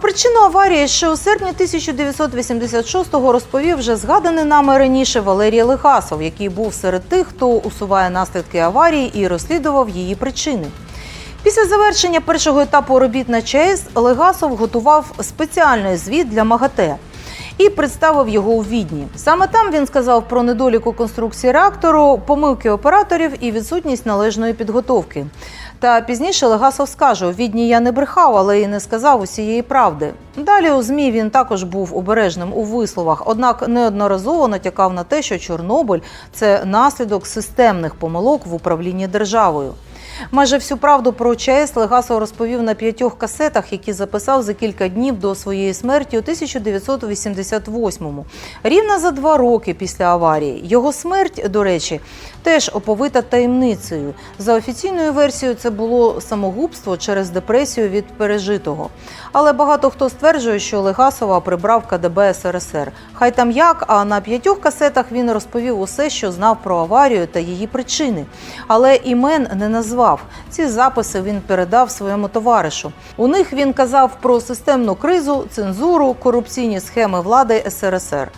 Причину аварії ще у серпні 1986-го розповів вже згаданий нами раніше Валерій Легасов, який був серед тих, хто усуває наслідки аварії і розслідував її причини. Після завершення першого етапу робіт на ЧАЕС Легасов готував спеціальний звіт для МАГАТЕ і представив його у Відні. Саме там він сказав про недоліку конструкції реактору, помилки операторів і відсутність належної підготовки. Та пізніше Легасов скаже: у Відні я не брехав, але і не сказав усієї правди. Далі у змі він також був обережним у висловах, однак неодноразово натякав на те, що Чорнобиль це наслідок системних помилок в управлінні державою. Майже всю правду про ЧАЕС Легасов розповів на п'ятьох касетах, які записав за кілька днів до своєї смерті у 1988-му. Рівно за два роки після аварії. Його смерть, до речі, теж оповита таємницею. За офіційною версією, це було самогубство через депресію від пережитого. Але багато хто стверджує, що Легасова прибрав КДБ СРСР. Хай там як, а на п'ятьох касетах він розповів усе, що знав про аварію та її причини. Але імен не назвав. Ці записи він передав своєму товаришу. У них він казав про системну кризу, цензуру, корупційні схеми влади СРСР.